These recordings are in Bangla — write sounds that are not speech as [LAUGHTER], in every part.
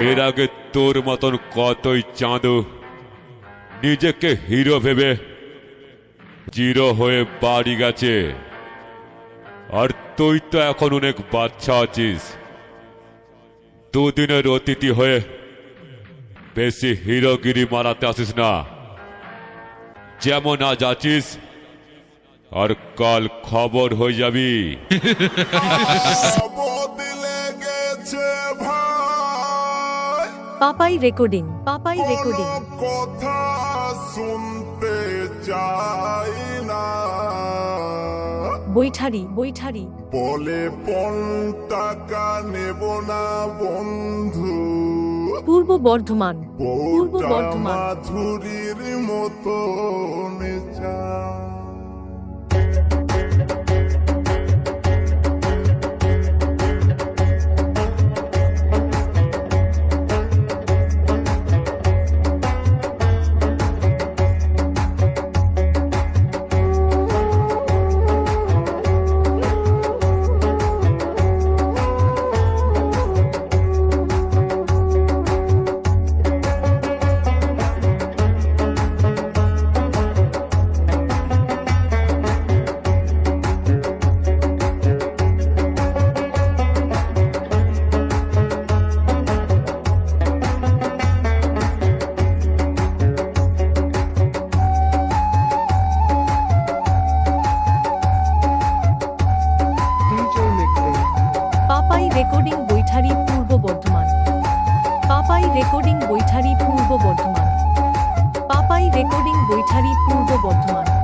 এর আগে তোর মতন কতই চাঁদু? নিজেকে হিরো ভেবে জিরো হয়ে বাড়ি গেছে। আর তুই তো এখন অনেক বাচ্চা আছিস। দুদিনের অতিথি হয়ে বেশি হিরোগিরি মারাতে আসিস না। যেমন আজ আছিস, আর কাল খবর হয়ে যাবি। [LAUGHS] Papai recording Papai recording. কথা শুনতে চাই না। বৈঠারি বৈঠারি। বলে পন টাকা নেব না বন্ধু। পূর্ব বর্ধমান পূর্ব বর্ধমান। মাধুরীর মতো নেচা। Recording Baithari Purba Bardhaman. Papai recording Baithari Purba Bardhaman. Papai recording Baithari Purba Bardhaman.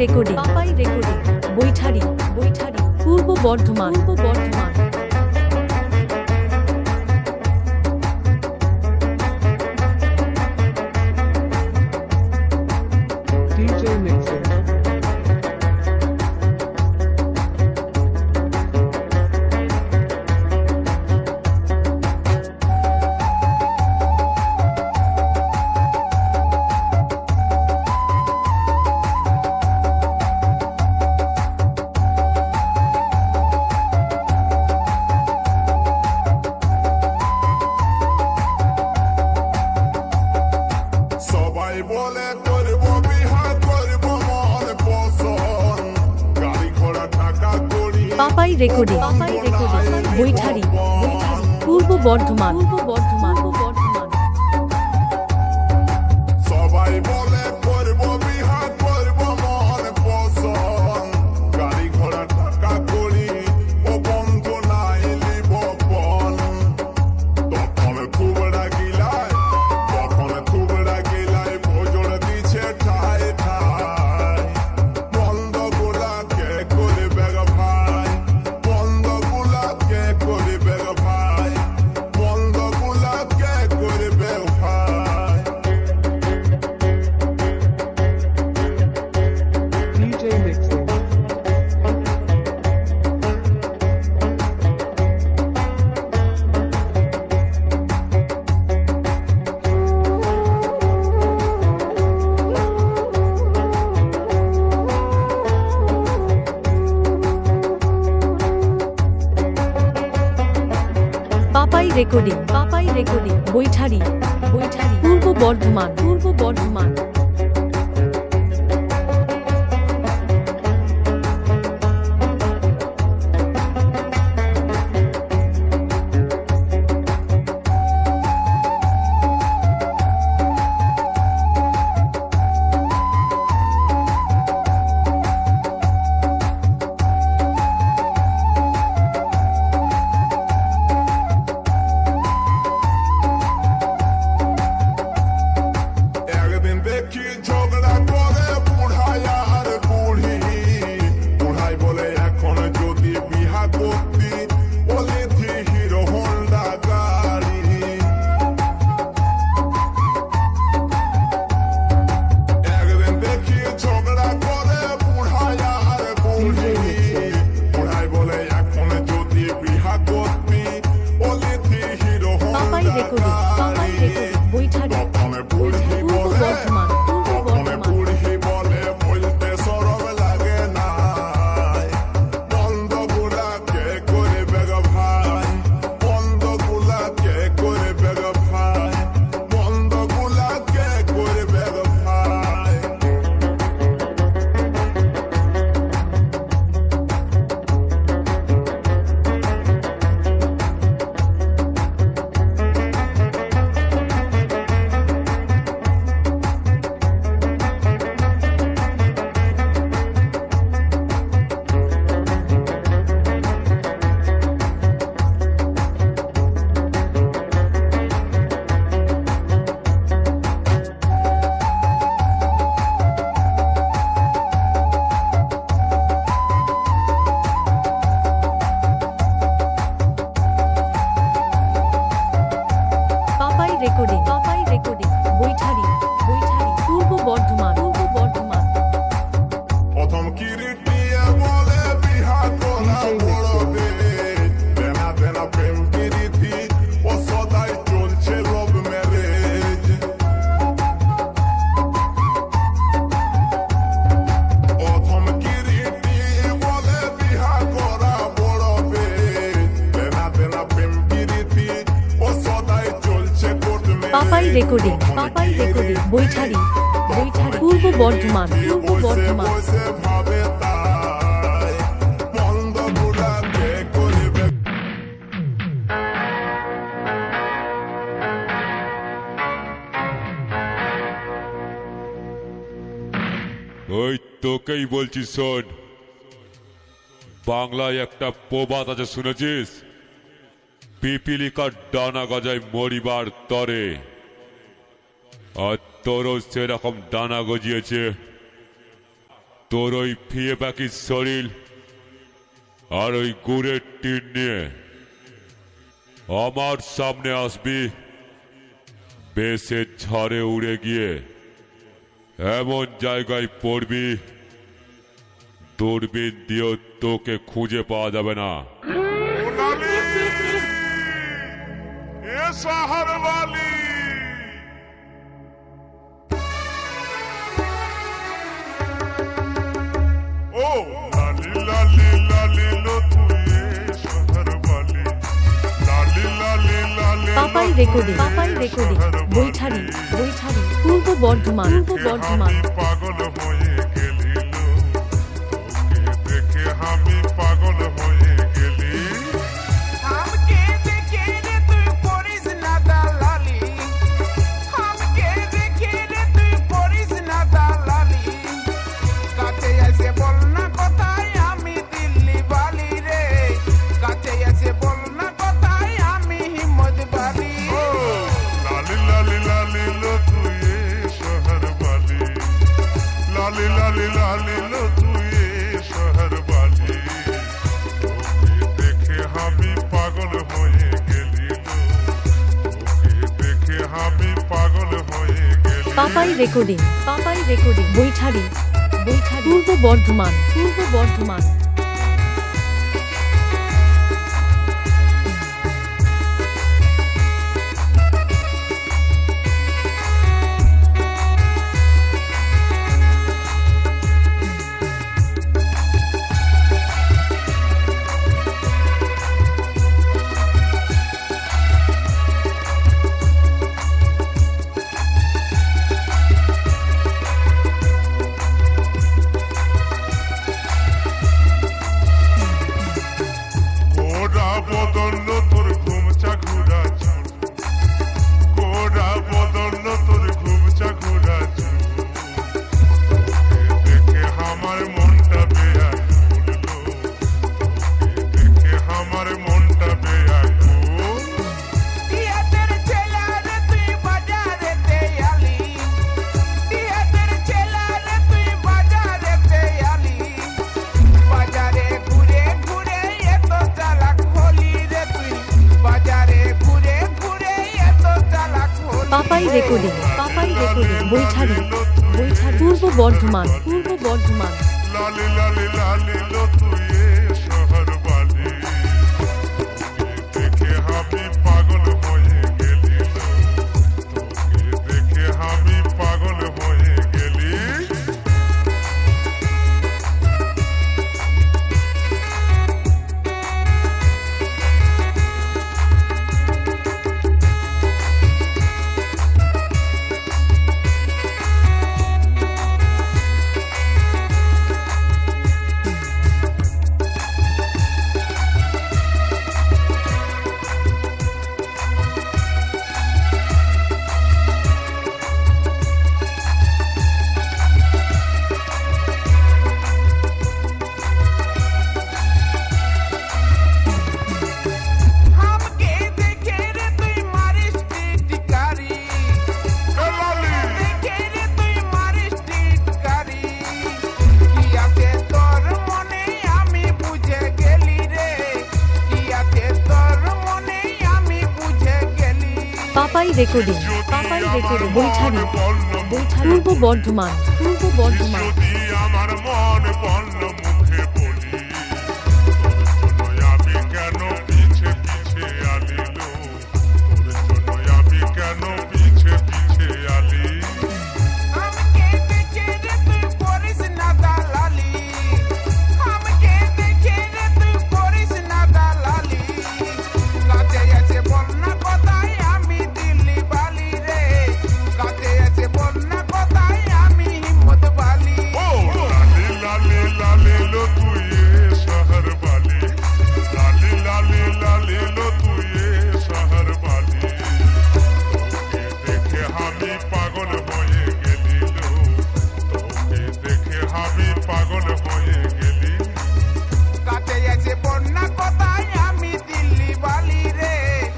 Recording recording Baithari Baithari Purba Bardhaman Purba Bardhaman. Papai recording Baithari Purba Bardhaman Purba Bardhaman. Recording Papai recording Baithari Baithari Purba Bardhaman Purba Bardhaman. Recording. Recording, Papai recording, Baithari Baithari. Purba Bardhaman Purba Bardhaman. তোকেই বলছি শোন। বাংলায় একটা প্রবাদ আছে, শুনেছিস? পিপিলিকার ডানা গজায় মরিবার তরে। আর তোরও সেরকম ডানা গজিয়েছে তোর ওই ফিয়ে পাখির শরীর আর ওই গুড়ের টিন নিয়ে আমার সামনে আসবি। বেশের ঝড়ে উড়ে গিয়ে এমন জায়গায় পড়বি, দূরবীন দিয়েও তোকে খুঁজে পাওয়া যাবে না। এ Papai recording Papai recording. Baithari Baithari Purba Bardhaman Purba Bardhaman Papai recording Papai recording Baithari Baithari. Purba Bardhaman Purba Bardhaman. Baithari Purba Bardhaman Purba Bardhaman. Papai recording Papai recording Baithari Purba Bardhaman. Purba Bardhaman.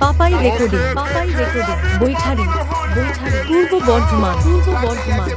Papai recording Papai recording Baithari Baithari Purba Bardhaman Purba Bardhaman.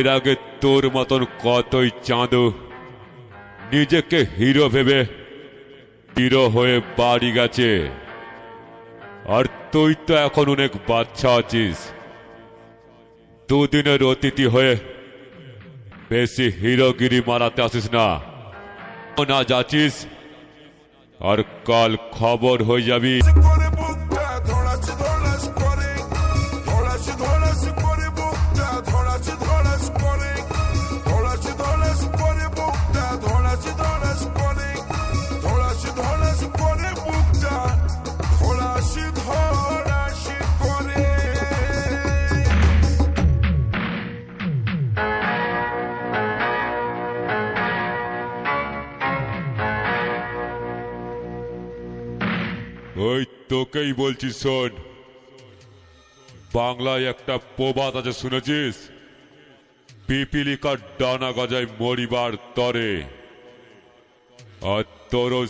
এর আগে তোর মতন কতই চাঁদো নিজেকে হিরো ভেবে হিরো হয়ে বাড়ি গেছে আর তুই তো এখন অনেক বাচ্চা আছিস দুদিনের অতিথি হয়ে বেশি হিরোগিরি মারাতে আসিস না না আর কাল খবর হয়ে যাবি তোকেই বলছি, শোন। বাংলায় একটা প্রবাদ আছে, শুনেছিস? পিপিলিকার ডানা গজায় মরিবার তরে। আর তোর ওই